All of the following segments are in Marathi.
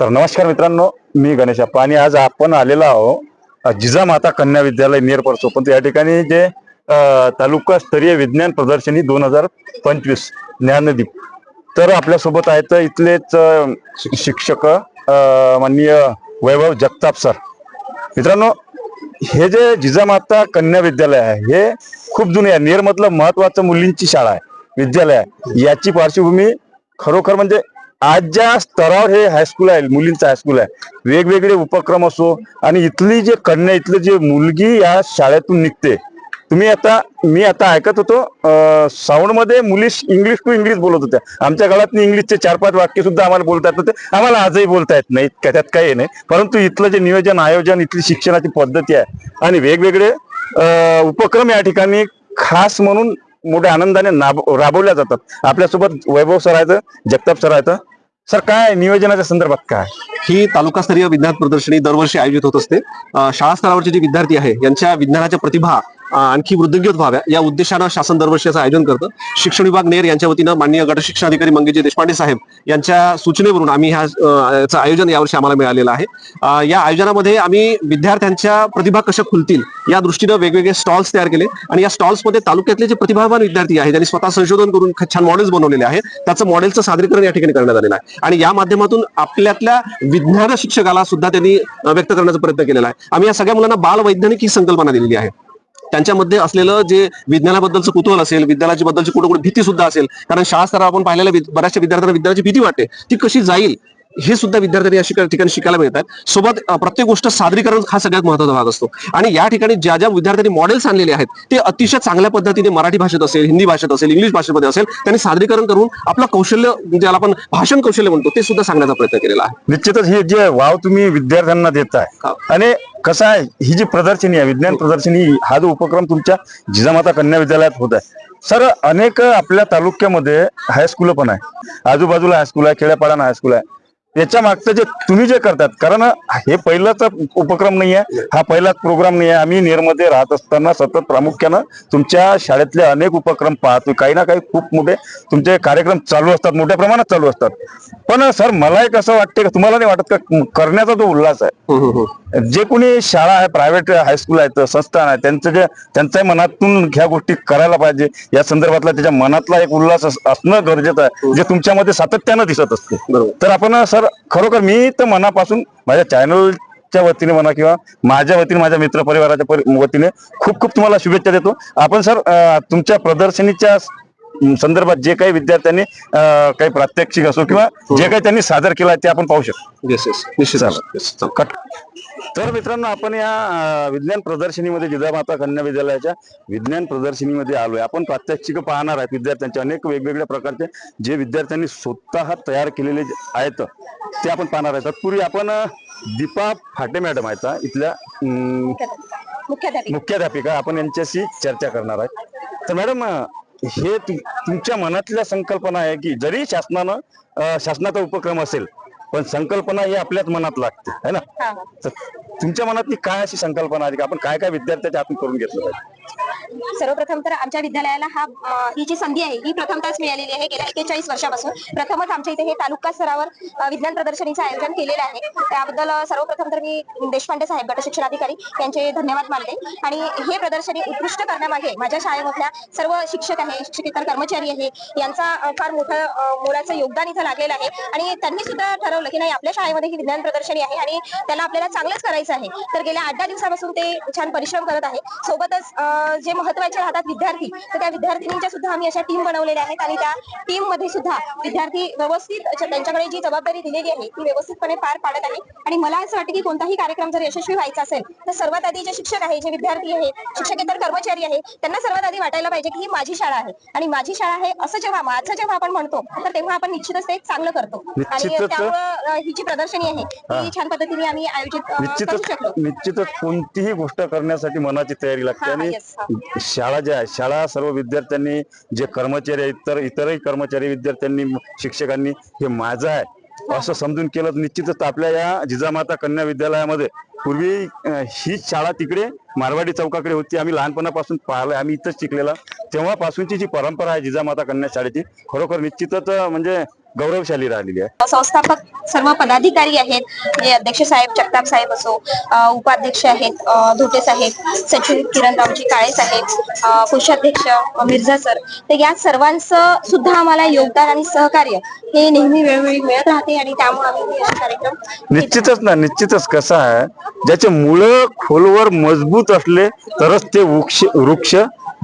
तर नमस्कार मित्रांनो मी गणेश अप्पा आणि आज आपण आलेलो आहो जिजामाता कन्या विद्यालय नियर पण या ठिकाणी जे तालुका स्तरीय विज्ञान प्रदर्शनी दोन हजार पंचवीस ज्ञानदीप. तर आपल्यासोबत आहेत इथलेच शिक्षक माननीय वैभव जगताप सर. मित्रांनो हे जे जिजामाता कन्या विद्यालय आहे हे खूप जुने आहे. नेरमधलं महत्वाचं मुलींची शाळा आहे विद्यालय आहे. याची पार्श्वभूमी खरोखर म्हणजे आज ज्या स्तरावर हे हायस्कूल आहे मुलींचं हायस्कूल आहे. वेगवेगळे उपक्रम असो आणि इथली जे कन्या इथली जे मुलगी या शाळेतून निघते. तुम्ही आता मी आता ऐकत होतो साऊंडमध्ये मुली इंग्लिश टू इंग्लिश बोलत होत्या. आमच्या काळात इंग्लिशचे चार पाच वाक्य सुद्धा आम्हाला बोलता येत नव्हते आम्हाला आजही बोलता येत नाही त्यात काही नाही. परंतु इथलं जे नियोजन आयोजन इथली शिक्षणाची पद्धती आहे. आणि वेगवेगळे उपक्रम या ठिकाणी खास म्हणून मोठ्या आनंदाने राबवल्या जातात. आपल्यासोबत वैभव सर आहेत जगताप सर आहेत. सर काय नियोजनाच्या संदर्भात काय? ही तालुकास्तरीय विज्ञान प्रदर्शनी दरवर्षी आयोजित होत असते. शाळा स्तरावरचे जे विद्यार्थी आहे यांच्या विज्ञानाच्या प्रतिभा आणखी वृद्धिंगत व्हाव्या या उद्देशानं शासन दरवर्षी याचं आयोजन करतं. शिक्षण विभाग नेर यांच्या वतीनं माननीय गट शिक्षणाधिकारी मंगेजी देशपांडे साहेब यांच्या सूचनेवरून आम्ही ह्या आयोजन यावर्षी आम्हाला मिळालेलं आहे. या आयोजनामध्ये आम्ही विद्यार्थ्यांच्या प्रतिभा कशा खुलतील या दृष्टीनं वेगवेगळे स्टॉल्स तयार केले आणि या स्टॉल्समध्ये तालुक्यातले जे प्रतिभावान विद्यार्थी आहेत त्यांनी स्वतः संशोधन करून छान मॉडेल्स बनवलेले आहेत त्याचं मॉडेलचं सादरीकरण या ठिकाणी करण्यात आलेलं आहे. आणि या माध्यमातून आपल्यातल्या विज्ञान शिक्षकाला सुद्धा त्यांनी व्यक्त करण्याचा प्रयत्न केलेला आहे. आम्ही या सगळ्या मुलांना बालवैज्ञानिक ही संकल्पना दिलेली आहे. त्यांच्यामध्ये असलेलं जे विज्ञानाबद्दलचं कुतूहल असेल विज्ञानाची बद्दलची कुठे कुठे भीती सुद्धा असेल कारण शाळा स्तरावर आपण पाहिलेल्या बऱ्याचशा विद्यार्थ्यांना विज्ञानाची भीती वाटते. ती कशी जाईल हे सुद्धा विद्यार्थ्यांनी या ठिकाणी शिकायला मिळतात. सोबत प्रत्येक गोष्ट सादरीकरण हा सगळ्यात महत्त्वाचा भाग असतो. आणि या ठिकाणी ज्या ज्या विद्यार्थ्यांनी मॉडेल्स आणलेले आहेत ते अतिशय चांगल्या पद्धतीने मराठी भाषेत असेल हिंदी भाषेत असेल इंग्लिश भाषेमध्ये असेल त्यांनी सादरीकरण करून आपलं कौशल्य ज्याला आपण भाषण कौशल्य म्हणतो ते सुद्धा सांगण्याचा प्रयत्न केलेला आहे. निश्चितच हे जे वाव तुम्ही विद्यार्थ्यांना देताय हा. आणि कसं आहे? ही जी प्रदर्शनी आहे विज्ञान प्रदर्शनी हा जो उपक्रम तुमच्या जिजामाता कन्या विद्यालयात होत आहे. सर अनेक आपल्या तालुक्यामध्ये हायस्कूल पण आहे. आजूबाजूला हायस्कूल आहे खेड्यापाड्यानं हायस्कूल आहे. याच्या मागचं जे तुम्ही जे करतात कारण हे पहिलाच उपक्रम नाही आहे हा पहिलाच प्रोग्राम नाही आहे आम्ही नेरमध्ये राहत असताना सतत प्रामुख्यानं तुमच्या शाळेतले अनेक उपक्रम पाहतो काही ना काही खूप मोठे तुमचे कार्यक्रम चालू असतात मोठ्या प्रमाणात चालू असतात. पण सर मला एक असं वाटते का तुम्हाला नाही वाटत का करण्याचा जो उल्हास आहे? जे कोणी शाळा आहे प्रायव्हेट हायस्कूल आहेत संस्थान आहे त्यांचं जे त्यांच्या मनातून ह्या गोष्टी करायला पाहिजे. या संदर्भातला त्याच्या मनातला एक उल्हास अस- असणं गरजेचं आहे जे तुमच्यामध्ये सातत्यानं दिसत असते. बरोबर. तर आपण सर खरोखर मी तर मनापासून माझ्या चॅनलच्या वतीने म्हणा किंवा माझ्या वतीने माझ्या मित्र परिवाराच्या परि- वतीने खूप खूप तुम्हाला शुभेच्छा देतो. आपण सर तुमच्या प्रदर्शनीच्या संदर्भात जे काही विद्यार्थ्यांनी काही प्रात्यक्षिक असो किंवा जे काही त्यांनी सादर केलं आहे ते आपण पाहू शकतो. येस येस निश्चित चालेल. Yes, चालेल. कट. तर मित्रांनो आपण या विज्ञान प्रदर्शनीमध्ये जिजामाता कन्या विद्यालयाच्या विज्ञान प्रदर्शनीमध्ये आलोय. आपण प्रात्यक्षिक पाहणार आहेत विद्यार्थ्यांचे अनेक वेगवेगळ्या प्रकारचे जे विद्यार्थ्यांनी स्वतः तयार केलेले आहेत ते आपण पाहणार आहेत. तत्पूर्वी आपण दीपा फाटे मॅडम आहेत हा, इथल्या अं, मुख्याध्यापिका. मुख्याध्यापिका आपण यांच्याशी चर्चा करणार आहे तर मॅडम हे तुमच्या मनातल्या संकल्पना आहे की जरी शासनानं शासनाचा उपक्रम असेल पण संकल्पना ही आपल्याच मनात लागते है ना. तर तुमच्या मनातली काय अशी संकल्पना आहे का आपण काय काय विद्यार्थ्याच्या हातून करून घेतलं पाहिजे? सर्वप्रथम तर आमच्या विद्यालयाला हा ही जी संधी आहे ही प्रथमताच मिळालेली आहे. गेल्या एकेचाळीस वर्षापासून प्रथमच आमच्या इथे हे तालुका स्तरावर विज्ञान प्रदर्शनीचं आयोजन केलेलं आहे. त्याबद्दल सर्वप्रथम तर मी देशपांडे साहेब गट शिक्षणाधिकारी यांचे धन्यवाद मानते. आणि हे प्रदर्शनी उत्कृष्ट करण्यामागे माझ्या शाळेमधल्या सर्व शिक्षक आहे शिक्षकेतर कर्मचारी आहे यांचा फार मोठं मोलाचं योगदान इथं लागलेलं आहे. आणि त्यांनी सुद्धा ठरवलं की नाही आपल्या शाळेमध्ये ही विज्ञान प्रदर्शनी आहे आणि त्याला आपल्याला चांगलंच करायचं आहे. तर गेल्या आठ दहा दिवसापासून ते छान परिश्रम करत आहे. सोबतच जे महत्त्वाचे राहतात विद्यार्थी तर त्या विद्यार्थिनींच्या सुद्धा आम्ही अशा टीम बनवलेल्या आहेत आणि त्या टीममध्ये सुद्धा विद्यार्थी व्यवस्थित त्यांच्याकडे जी जबाबदारी दिलेली आहे ती व्यवस्थितपणे पार पाडत आहे. आणि मला असं वाटतं की कोणताही कार्यक्रम जर यशस्वी व्हायचा असेल तर सर्वात आधी जे शिक्षक आहे जे विद्यार्थी आहे शिक्षकेतर कर्मचारी आहे त्यांना सर्वात आधी वाटायला पाहिजे की ही माझी शाळा आहे. आणि माझी शाळा आहे असं जेव्हा माझं जेव्हा आपण म्हणतो तर तेव्हा आपण निश्चितच ते चांगलं करतो. आणि. त्यामुळं ही. जी प्रदर्शनी आहे ती छान पद्धतीने आम्ही आयोजित निश्चितच कोणतीही गोष्ट करण्यासाठी मनाची तयारी लागते. आणि. शाळा ज्या आहे शाळा सर्व विद्यार्थ्यांनी जे कर्मचारी आहेत इतर इतरही कर्मचारी विद्यार्थ्यांनी शिक्षकांनी हे माझं आहे. असं समजून केलं तर निश्चितच आपल्या या जिजामाता कन्या विद्यालयामध्ये पूर्वी हीच शाळा तिकडे मारवाडी चौकाकडे होती. आम्ही लहानपणापासून पाहिलं आम्ही इथंच शिकलेला. तेव्हापासूनची जी परंपरा आहे जिजामाता कन्या शाळेची खरोखर निश्चितच म्हणजे गौरवशाली राहिलेली आहे. संस्थापक सर्व पदाधिकारी आहेत. जे अध्यक्ष साहेब जगताप साहेब असो उपाध्यक्ष आहेत धोटे साहेब सचिव किरणरावजी काळे साहेब कोषाध्यक्ष मिर्झा सर. तर या सर्वांचं सुद्धा आम्हाला योगदान आणि सहकार्य हे नेहमी वेळोवेळी मिळत राहते आणि त्यामुळे आम्ही हे कार्यक्रम निश्चितच ना निश्चितच कसं आहे ज्याचे मुळं खोलवर मजबूत असले तरच ते वृक्ष वृक्ष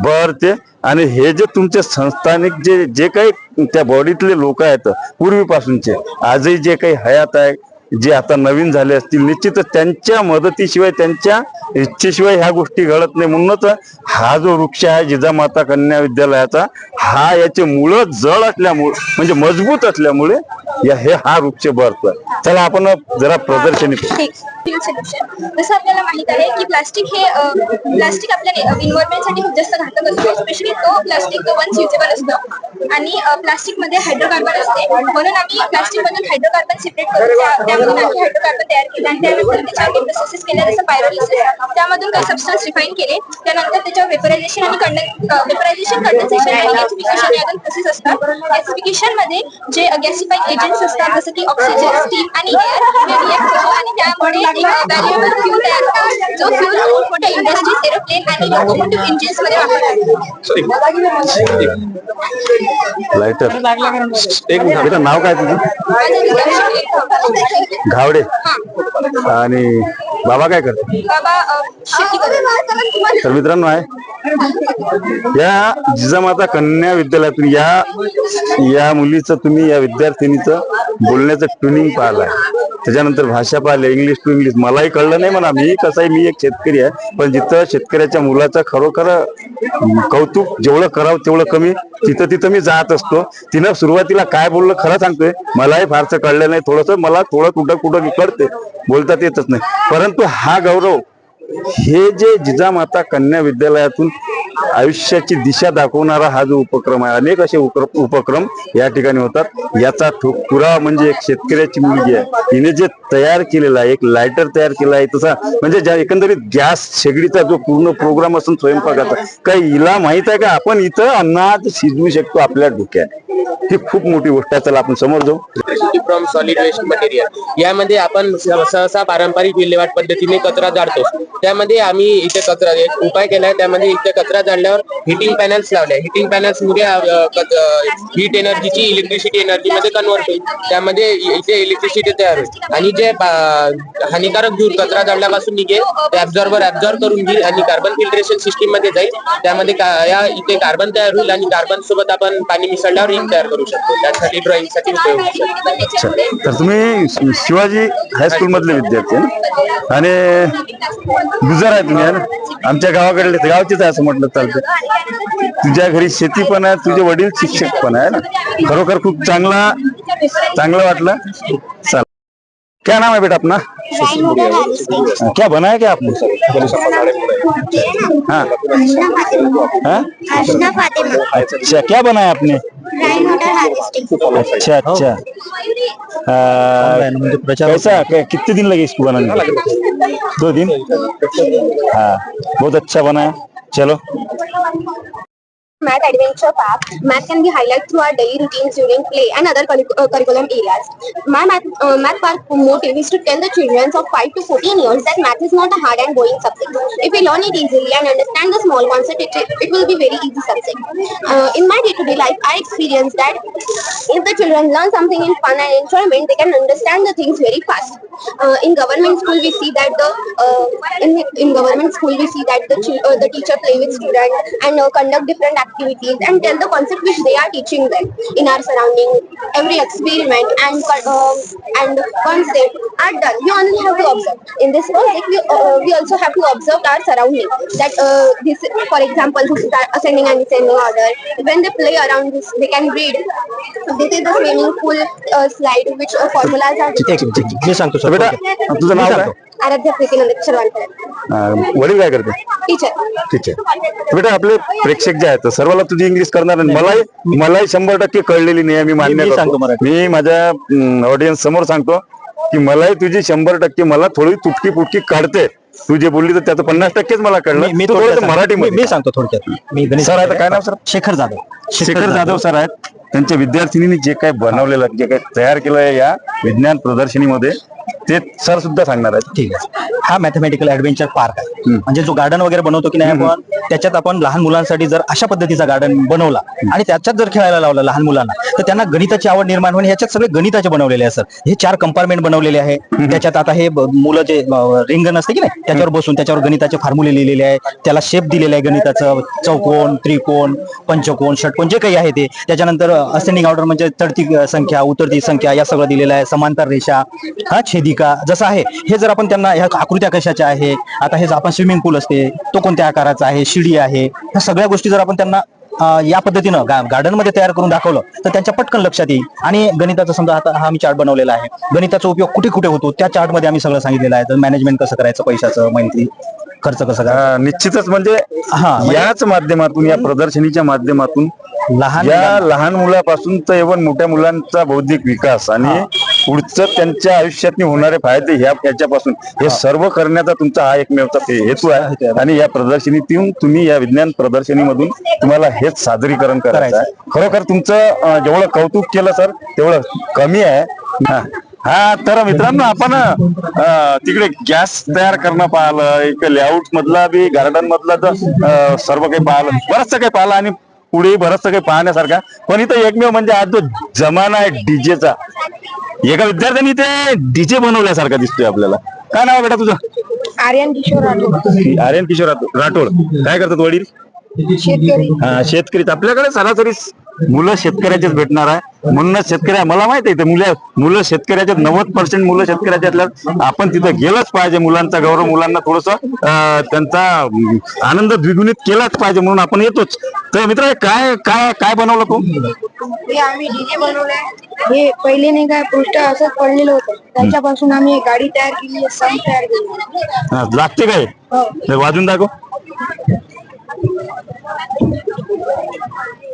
बहरते आणि हे जे तुमचे संस्थानिक जे जे काही त्या बॉडीतले लोक आहेत पूर्वीपासूनचे आजही जे काही हयात आहे जे आता नवीन झाले असतील निश्चितच त्यांच्या मदतीशिवाय त्यांच्या इच्छेशिवाय ह्या गोष्टी घडत नाही. म्हणूनच हा जो वृक्ष आहे जिजामाता कन्या विद्यालयाचा हा याचे मुळं जड असल्यामुळे म्हणजे मजबूत असल्यामुळे या हे हा वृक्ष बहरतोय चला आपण जरा प्रदर्शनी जसं आपल्याला माहीत आहे की प्लास्टिक हे प्लास्टिक आपल्या एन्व्हायरमेंटसाठी खूप जास्त घातक असतो. स्पेशली तो प्लास्टिक तो वन्स युजेबल असतो. आणि प्लास्टिकमध्ये हायड्रोकार्बन असते. म्हणून आम्ही प्लास्टिक मधून हायड्रोकार्बन सेपरेट करून त्या- त्यामधून आम्ही हायड्रोकार्बन तयार केले आणि त्यानंतर त्याच्यावर प्रोसेस केल्या जसं पायरोलिसिस त्यामधून काही सबस्टन्स रिफाईन केले त्यानंतर त्याच्यावर वेपरायझेशन आणि वेपरायझेशन कंडेन्सेशन आणि गॅसिफिकेशन या दोन प्रोसेस असतात गॅसिफिकेशन मध्ये जे गॅसिफाईंग एजंट्स असतात जसं की ऑक्सिजन स्टीम आणि एअर हे होतो. आणि त्यामुळे एक व्हॅल्युएबल फ्यूल तयार होतो. जो फ्यूल मोठ्या इंडस्ट्रीज़ एरोप्लेन आणि लोकोमोटिव्ह इंजिन्स मध्ये वापरतात लायटर एक मिनिट नाव काय तुझं? घावडे. आणि बाबा काय करते तर मित्रांनो आहे या जिजामाता कन्या विद्यालयातून या या मुलीचं तुम्ही या विद्यार्थिनीचं बोलण्याचं ट्युनिंग पाहिलंय. त्याच्यानंतर भाषा पाहिली इंग्लिश टू इंग्लिश मलाही कळलं नाही म्हणा मी कसं आहे मी एक शेतकरी आहे. पण जिथं शेतकऱ्याच्या मुलाचं खरोखर कौतुक जेवढं करावं तेवढं कमी तिथं तिथं मी जात असतो. तिनं सुरुवातीला काय बोललं खरं सांगतोय. मलाही फारसं कळलं नाही. थोडंसं मला थोडं कुठं कुठं कळते बोलतात येतच नाही. परंतु हा गौरव हे जे जिजामाता कन्या विद्यालयातून आयुष्याची दिशा दाखवणारा हा जो उपक्रम आहे अनेक असे उपक्रम या ठिकाणी होतात. याचा ठोक पुरावा म्हणजे एक शेतकऱ्याची मुलगी आहे. हिने जे तयार केलेला आहे एक लायटर तयार केला आहे तसा म्हणजे ज्या एकंदरीत गॅस शेगडीचा जो पूर्ण प्रोग्राम असून स्वयंपाकाचा काय हिला माहीत आहे का? आपण इथं अन्नात शिजवू शकतो आपल्या डोक्यात ही खूप मोठी गोष्ट आहे. चला आपण समोर जाऊ. फ्रॉम सॉलिड वेस्ट मटेरियल यामध्ये आपण सहसा पारंपरिक विल्हेवाट पद्धतीने कचरा जाळतो. त्यामध्ये आम्ही इथे कचरा उपाय केला त्यामध्ये इथे कचरा जाळल्यावर हिटिंग पॅनल्स लावले. हिटिंग पॅनल्स मुळे हीट एनर्जीची इलेक्ट्रिसिटी एनर्जी मध्ये कन्वर्ट होईल. त्यामध्ये इथे इलेक्ट्रिसिटी तयार होईल. आणि जे हानिकारक धूर कचरा जाळल्यापासून निघेल ते ऍब्झॉर्बर ऍब्झॉर्ब करून घेईल आणि कार्बन फिल्ट्रेशन सिस्टीममध्ये जाईल. त्यामध्ये या इथे कार्बन तयार होईल आणि कार्बन सोबत आपण पाणी मिसळल्यावर इंक तयार करू शकतो. त्यासाठी ड्रॉइंगसाठी उपयोग तर तुम्ही शिवाजी हायस्कूल मधले विद्यार्थी? आणि गुजर आहे तुम्ही आमच्या गावाकडले गावचेच आहे असं म्हटलं चालतं घरी शेती पण आहे, तुझे वडील शिक्षक पण आहे ना? खरोखर खूप चांगला, चांगलं वाटलं. चल. क्या नाम है बेटा अपना क्या बना है क्या आपने? हाँ. हाँ? अच्छा क्या बना है आपने? अच्छा अच्छा. कैसा कितने दिन लगे इसको बनाने? दो दिन? हाँ बहुत अच्छा बना है चलो Math Adventure Park. Math can be highlighted through our daily routines during play and other curric- uh, curriculum areas. My math, uh, math park motive is to tell the children of 5 to 14 years that math is not a hard and boring subject. If we learn it easily and understand the small concept, it, it will be very easy subject. Uh, in my day-to-day life, I experience that if the children learn something in fun and enjoyment, they can understand the things very fast. Uh, in government school, we see that the uh, in, in government school we see that the uh, the teacher play with students and uh, conduct different activities and tell the concept which they are teaching them in our surrounding. Every experiment and con- um and concept are done. We only have to observe. In this project, we, uh, we also have to observe our surrounding. That uh, this, for example, this is our ascending and descending order. When they play around this, they can read. This is the swimming pool uh, slide, which uh, formulas are. मी सांगतो तर बेटा तुझं नाव काय आराध्य प्रीतीनंद सर्वांकडे आ, वडील काय करते? टीचर. ठीक आहे बेटा आपले प्रेक्षक जे आहेत सर्वाला तुझी इंग्लिश करणार नाही मलाही मलाही शंभर टक्के कळलेली नाही आहे, मी मान्य मी सांगतो करतो मराठी. मी माझ्या ऑडियन्स समोर सांगतो की मलाही तुझी शंभर टक्के मला थोडी तुटकी फुटकी काढते. तू जे बोलली तर त्याचं पन्नास टक्केच मला कळलं. मी- तू थोडक्यात थोडंसं सांगतो. मराठी मी- मी सांगतो थोडक्यात. मी गणेश सर आता काय नाव सर? शेखर जाधव. शेखर जाधव सर आहेत. त्यांच्या विद्यार्थिनींनी जे काही बनवलेलं जे काही तयार केलं आहे या विज्ञान प्रदर्शनीमध्ये ते सर सुद्धा सांगणार आहेत. ठीक आहे. हा मॅथमॅटिकल ऍडव्हेंचर पार्क आहे. म्हणजे जो गार्डन वगैरे बनवतो की नाही आपण त्याच्यात आपण लहान मुलांसाठी जर अशा पद्धतीचा गार्डन बनवला आणि त्याच्यात जर खेळायला लावलं लहान मुलांना तर त्यांना गणिताची आवड निर्माण होणे ह्याच्यात सगळे गणिताचे बनवलेले आहे सर. हे चार कंपार्टमेंट बनवलेले आहे. त्याच्यात आता हे मुलं जे रिंगण असते की नाही त्याच्यावर बसून त्याच्यावर गणिताचे फॉर्म्युले लिहिलेले आहे त्याला शेप दिलेले आहे गणिताचं. चौकोन त्रिकोण पंचकोन षटकोन जे काही आहे ते. त्याच्यानंतर असेंडिंग ऑर्डर म्हणजे चढती संख्या उतरती संख्या या सगळं दिलेलं आहे. समांतर रेषा हा छेदिका जसं आहे. हे जर आपण त्यांना ह्या आकृत्या कशाच्या आहे आता हे जर आपण स्विमिंग पूल असते तो कोणत्या आकाराचा आहे शिडी आहे ह्या सगळ्या गोष्टी जर आपण त्यांना या पद्धतीनं गार्डनमध्ये तयार करून दाखवलं तर त्यांच्या पटकन लक्षात येईल. आणि गणिताचा समजा आता हा आम्ही चार्ट बनवलेला आहे. गणिताचा उपयोग कुठे कुठे होतो? त्या चार्टमध्ये आम्ही सगळं सांगितलेलं आहे. तर मॅनेजमेंट कसं करायचं? पैशाचं मंथली खर्च कसं करायचा? अं, निश्चितच. म्हणजे हा म्हणजे याच माध्यमातून या प्रदर्शनीच्या माध्यमातून लहान या लहान मुलापासून तर एवढं मोठ्या मुलांचा बौद्धिक विकास आणि पुढचं त्यांच्या आयुष्यात होणारे फायदे ह्या याच्यापासून हे सर्व करण्याचा तुमचा हा एकमेवचा हेतू आहे. आणि या प्रदर्शनीतून तुम्ही या विज्ञान प्रदर्शनीमधून तुम्हाला हेच सादरीकरण करायचं आहे. खरोखर तुमचं जेवढं कौतुक केलं सर तेवढं कमी आहे. हा. हा तर मित्रांनो आपण तिकडे गॅस तयार करणं पाहिलं एक लेआउट मधला बी गार्डन मधला तर सर्व काही पाहिलं. बरंचसं काही पाहिलं आणि पुढे बरंचसं काही पाहण्यासारखा. पण इथं एकमेव म्हणजे आज जो जमाना आहे डीजेचा. एका विद्यार्थ्यांनी ते डीजे बनवल्यासारखा दिसतोय आपल्याला. काय नाव बेटा तुझं? आर्यन किशोर राठोड. आर्यन किशोर राठो- राठोड. काय करतात वडील? शेतकरी. हा, शेतकरी आपल्याकडे सरासरी मुलं शेतकऱ्याचेच भेटणार आहे. म्हणूनच शेतकऱ्या मला माहीत आहे ते मुलं मुलं शेतकऱ्याचे नव्वद पर्सेंट मुलं शेतकऱ्याचे असल्यास आपण तिथं गेलंच पाहिजे मुलांचा गौरव मुलांना थोडस त्यांचा आनंद द्विगुणित केलाच पाहिजे म्हणून आपण येतोच. तर मित्र हे काय काय काय बनवलं तू? हे आम्ही डीजे बनवलंय. हे पहिले नाही काय पृष्ठ असंच पडलेलं होतं. त्याच्यापासून आम्ही गाडी तयार केली तयार केली. हा, लागते काय? तर वाजून दाखव.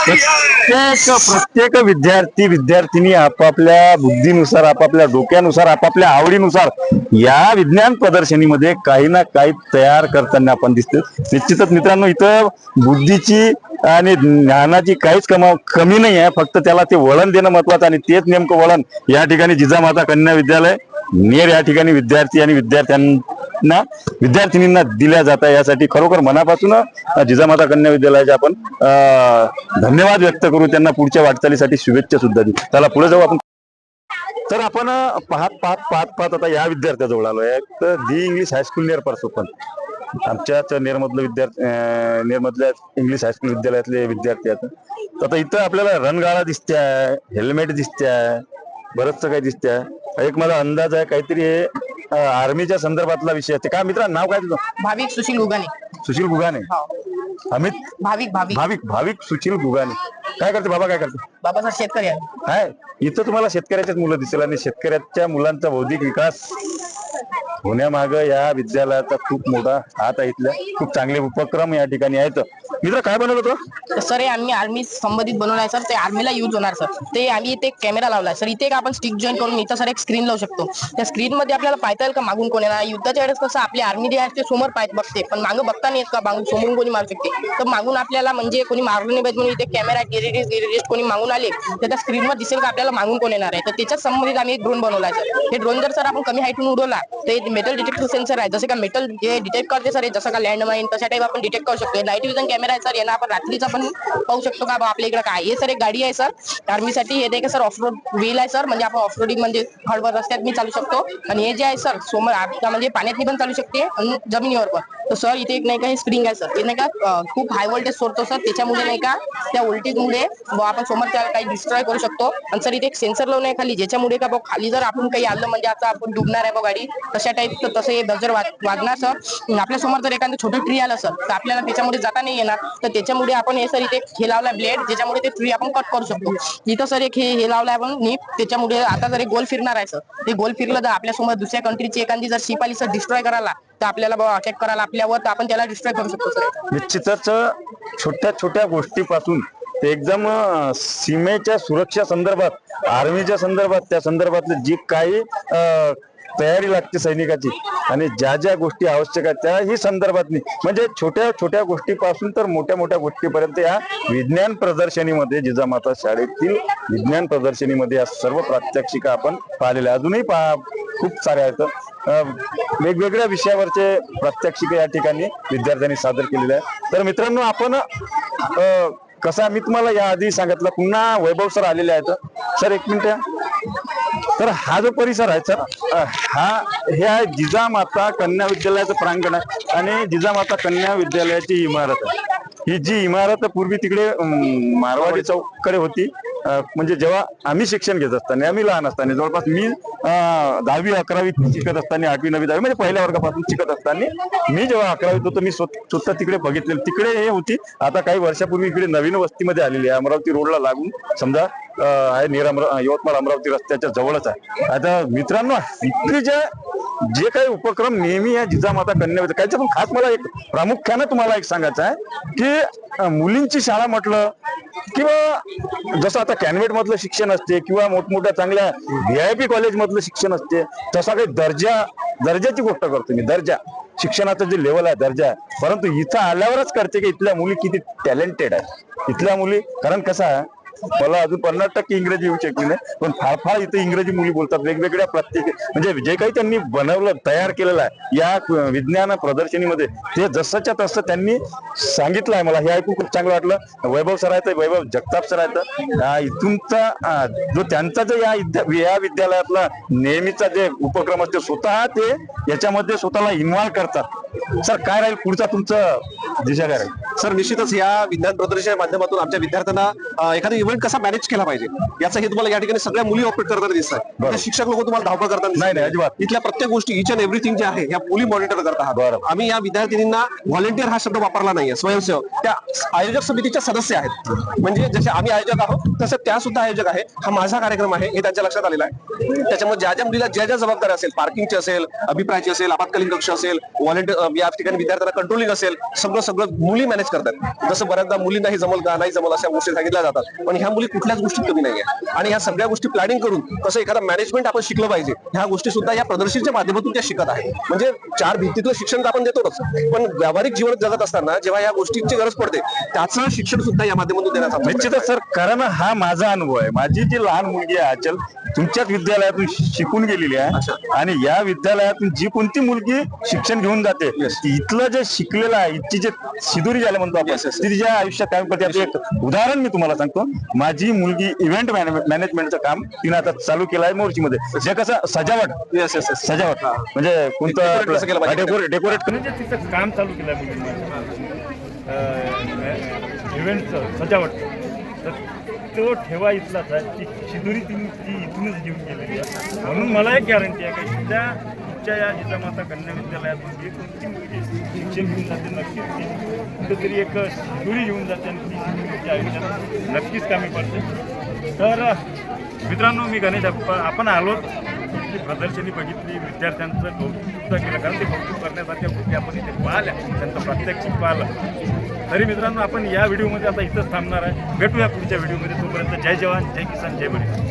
प्रत्येक प्रत्येक विद्यार्थी विद्यार्थिनी आपापल्या बुद्धीनुसार आपापल्या डोक्यानुसार आपापल्या आवडीनुसार या विज्ञान प्रदर्शनीमध्ये काही ना काही तयार करताना आपण दिसतो निश्चितच मित्रांनो इथं बुद्धीची आणि ज्ञानाची काहीच कमा कमी नाही आहे फक्त त्याला ते वळण देणं महत्वाचं आणि तेच नेमकं वळण या ठिकाणी जिजामाता कन्या विद्यालय नेर या ठिकाणी विद्यार्थी आणि विद्यार्थ्यांना विद्यार्थिनींना दिल्या जात आहे. यासाठी खरोखर मनापासून जिजामाता कन्या विद्यालयाचे आपण धन्यवाद व्यक्त करू. त्यांना पुढच्या वाटचालीसाठी शुभेच्छा सुद्धा देऊ. त्याला पुढे जाऊ आपण. तर आपण पाहत पाहत पाहत पाहत आता या विद्यार्थ्याजवळ आलो आहे. तर दी इंग्लिश हायस्कूल नियर पण. आमच्याच नेरमधलं विद्यार्थी नेरमधल्या इंग्लिश हायस्कूल विद्यालयातले विद्यार्थी आहेत. तर आता इथं आपल्याला रणगाळा दिसते आहे हेल्मेट दिसते आहे बरंचसं काही दिसते आहे एक मला अंदाज आहे काहीतरी हे अं, आर्मीच्या संदर्भातला विषय आहे. काय मित्रा नाव काय तुझं? भाविक सुशील उगाने सुशील गुगाने? अमित? भाविक भाविक. भाविक भाविक सुशील गुगाने. काय करते बाबा काय करते? बाबाचा शेतकरी आहे काय इथं तुम्हाला शेतकऱ्याच्याच मुलं दिसेल आणि शेतकऱ्याच्या मुलांचा बौद्धिक विकास होण्यामाग या विद्यालयाचा खूप मोठा हात आहे इथल्या. खूप चांगले उपक्रम या ठिकाणी आहेत. मित्र काय बनवलं तो तर सर हे आम्ही आर्मी संबंधित बनवलं आहे सर. ते आर्मीला युज होणार सर. ते आम्ही इथे कॅमेरा लावलाय सर इथे एक आपण स्टिक जॉईन करून इथं सर एक स्क्रीन लावू शकतो. त्या स्क्रीन मध्ये आपल्याला पाहता येईल का मागून कोण येणार युद्धाच्या वेळेस कसं आपली आर्मी जे आहे ते समोर पाहत बघते पण मागं बघता नाही येत का? मागून समोरून कोणी मारू शकते. तर मागून आपल्याला म्हणजे कोणी मारलं नाही पाहिजे म्हणून इथे कॅमेरा कोणी मागून आले तर त्या स्क्रीनवर दिसेल का आपल्याला मागून कोण येणार आहे? तर त्याच्याच संबंधित आम्ही एक ड्रोन बनवला आहे सर. हे ड्रोन जर सर आपण कमी हाईटून उडवला तर मेटल डिटेक्टर सेन्सर आहे. जसे का मेटल जे डिटेक्ट करते सर जसं का लँडमाईन तशा टाईप आपण डिटेक्ट करू शकतो नाईट विजन कॅमेरा आहे सर यांना आपण रात्रीचा पण पाहू शकतो का? बा आपल्या इकडे काय? हे सर एक गाडी आहे सर आर्मीसाठी हे ते सर ऑफ रोड व्हील आहे सर म्हणजे आपण ऑफ रोडिंग म्हणजे हळवर रस्त्यात मी चालू शकतो. आणि हे जे आहे सर समोर आता म्हणजे पाण्यातनी पण चालू शकते आणि जमिनीवर पण. तर सर इथे एक नाही का हे स्प्रिंग आहे सर ते नाही का खूप हाय व्होल्टेज सोडतो सर त्याच्यामुळे नाही का त्या व्होल्टेजमुळे आपण समोर त्याला काही डिस्ट्रॉय करू शकतो. आणि सर इथे एक सेन्सर लावून आहे खाली ज्याच्यामुळे का बुवा खाली जर आपण काही आलं म्हणजे आता आपण डुबणार आहे बा गाडी तशा टाईप तर तसं हे जर वागणार सर आपल्यासमोर जर एखादं छोटं ट्री आलं सर तर आपल्याला त्याच्यामध्ये जाता नाही येणार. तर त्याच्यामुळे आपण हे सर इथे हे लावला ब्लेड ज्याच्यामुळे ते ट्री आपण कट करू शकतो. इथं सर एक हे हे लावलं आपण नीट त्याच्यामुळे आता जर एक गोल फिरणार आहे सर ते गोल फिरलं तर आपल्यासमोर दुसऱ्या कंट्रीची एखादी जर शिप आली सर डिस्ट्रॉय करायला तर आपल्याला अटॅक करायला आपल्यावर तर आपण त्याला डिस्ट्रॉय करू शकतो सर निश्चितच छोट्या छोट्या गोष्टीपासून. ते एकदम अं, सीमेच्या सुरक्षा संदर्भात आर्मीच्या संदर्भात त्या संदर्भातली जी काही अं, तयारी लागते सैनिकाची आणि ज्या ज्या गोष्टी आवश्यक आहेत त्याही संदर्भात म्हणजे छोट्या छोट्या गोष्टीपासून तर मोठ्या मोठ्या गोष्टीपर्यंत या विज्ञान प्रदर्शनीमध्ये जिजामाता शाळेतील विज्ञान प्रदर्शनीमध्ये या सर्व प्रात्यक्षिका आपण पाहिलेल्या अजूनही पहा खूप साऱ्या आहेत. वेगवेगळ्या विषयावरचे प्रात्यक्षिक या ठिकाणी विद्यार्थ्यांनी सादर केलेले आहे तर मित्रांनो आपण कसा मी तुम्हाला या आधी सांगितलं पुन्हा वैभव सर आलेले आहेत. सर एक मिनिट. तर हा जो परिसर आहे सर हा हे आहे जिजामाता कन्या विद्यालयाचं प्रांगण आहे आणि जिजामाता कन्या विद्यालयाची इमारत आहे. ही जी इमारत पूर्वी तिकडे मारवाडी चौककडे होती म्हणजे जेव्हा आम्ही शिक्षण घेत असताना आम्ही लहान असताना जवळपास मी दहावी अकरावी शिकत असताना आठवी नववी दहावी म्हणजे पहिल्या वर्गापासून शिकत असताना मी जेव्हा अकरावीत होतो मी स्वतः तिकडे बघितले तिकडे हे होती. आता काही वर्षापूर्वी इकडे नवीन वस्तीमध्ये आलेली आहे अमरावती रोडला लागून. समजा आहे निराम यवतमाळ अमरावती रस्त्याच्या जवळच आहे. आता मित्रांनो इथले जे जे काही उपक्रम नेहमी या जिजामाता कन्या विद्या- पण खास मला एक प्रामुख्यानं तुम्हाला एक सांगायचं आहे की मुलींची शाळा म्हटलं किंवा जसं आता कॅनवेट मधलं शिक्षण असते किंवा मोठमोठ्या चांगल्या व्ही आय पी कॉलेज मधलं शिक्षण असते तसा काही दर्जा दर्जाची गोष्ट करतो मी दर्जा. शिक्षणाचं जे लेवल आहे दर्जा आहे. परंतु इथं आल्यावरच करते की इथल्या मुली किती टॅलेंटेड आहे इथल्या मुली कारण कसं आहे मला अजून पन्नास टक्के इंग्रजी येऊ शकली नाही. पण फार फार इथे इंग्रजी मुली बोलतात. वेगवेगळ्या प्रत्येक म्हणजे जे काही त्यांनी बनवलं तयार केलेलं आहे या विज्ञान प्रदर्शनीमध्ये ते जसंच्या तसं त्यांनी सांगितलं आहे. मला हे ऐकून खूप चांगलं वाटलं. वैभव सर वैभव जगताप सर आहेत. इथूनचा जो त्यांचा जो या या विद्यालयातला नेहमीचा जे उपक्रम असते स्वतः ते याच्यामध्ये स्वतःला इन्व्हॉल्व करतात. सर काय राहील पुढचा तुमचं दिशा काय राहील? सर निश्चितच या विज्ञान प्रदर्शनाच्या माध्यमातून आमच्या विद्यार्थ्यांना एखादी इव्हेंट कसा मॅनेज केला पाहिजे? याचा हे तुम्हाला या ठिकाणी सगळ्या मुली ऑपरेट करताना दिसतात शिक्षक लोक तुम्हाला धावपळ करताना दिसत नाही, नाही, अजिबात. इथल्या प्रत्येक गोष्टी इच अँड एव्हरीथिंग जे आहे या मुली मॉनिटर करत आहात. आम्ही या विद्यार्थिनींना व्हॉलेंटियर हा शब्द वापरला नाहीये स्वयंसेवक. त्या आयोजक समितीच्या सदस्य आहेत. म्हणजे जसे आम्ही आयोजक आहोत तसं त्या सुद्धा आयोजक आहे. हा माझा कार्यक्रम आहे हे त्यांच्या लक्षात आलेलं आहे. त्याच्यामुळे ज्या ज्या मुलीला ज्या ज्या जबाबदारी असेल पार्किंगची असेल अभिप्रायाची असेल आपत्कालीन कक्ष असेल व्हॉलेंटियर या ठिकाणी विद्यार्थ्यांना कंट्रोलिंग असेल सगळं सगळं मुली मॅनेज करतात. जसं बऱ्याचदा मुलींना हे जमल का नाही जमल अशा गोष्टी सांगितल्या जातात. पण ह्या मुली कुठल्याच गोष्टीत कमी नाहीये. आणि ह्या सगळ्या गोष्टी प्लॅनिंग करून कसं एखादा मॅनेजमेंट आपण शिकलं पाहिजे ह्या गोष्टी सुद्धा या प्रदर्शनच्या माध्यमातून त्या शिकत आहे म्हणजे चार भिंतीतलं शिक्षण तर आपण देतोच. पण व्यावहारिक जीवन जगत असताना जेव्हा या गोष्टींची गरज पडते त्याचं शिक्षण सुद्धा या माध्यमातून देण्याचा निश्चितच सर कारण हा माझा अनुभव आहे. माझी जी लहान मुलगी आहे अचल तुमच्याच विद्यालयातून शिकून गेलेली आहे. आणि या विद्यालयातून जी कोणती मुलगी शिक्षण घेऊन जाते इथलं जे शिकलेलं आहे इथची जे शिदुरी झाले म्हणतो आपण तिच्या आयुष्यात काय उदाहरण मी तुम्हाला सांगतो. माझी मुलगी इव्हेंट मॅनेजमेंटचं काम तिने आता चालू केलं आहे मोर्चीमध्ये. जे कसं सजावट. सजावट. म्हणजे कोणतं? डेकोरेट डेकोरेट म्हणजे तिचं काम चालू केलं आहे इव्हेंटचं सजावट. तर तो ठेवा इथलाच आहे. ती शिदुरी ती ती इथूनच घेऊन गेलेली आहे. म्हणून मला एक गॅरंटी आहे की त्या तुमच्या या जिजामाता कन्या विद्यालयातून जी कोणती मुलगी शिक्षण घेऊन जाते नक्कीच ती कुठेतरी एक शिदुरी घेऊन जाते आणि ती शिदुरी आयुष्यात नक्कीच कामी पडते. तर मित्रांनो मी गणेश आपण आलो. ती प्रदर्शनी बघितली विद्यार्थ्यांचं कौतुक केलं कारण ते कौतुक करण्यासारख्या गोष्टी आपण इथे पाहिल्या त्यांचं प्रात्यक्षिक पाहिलं. तरी मित्रांनो आपण या व्हिडिओमध्ये आता इथंच थांबणार आहे. भेटूया पुढच्या व्हिडिओमध्ये. तोपर्यंत जय जवान जय किसान जय बळी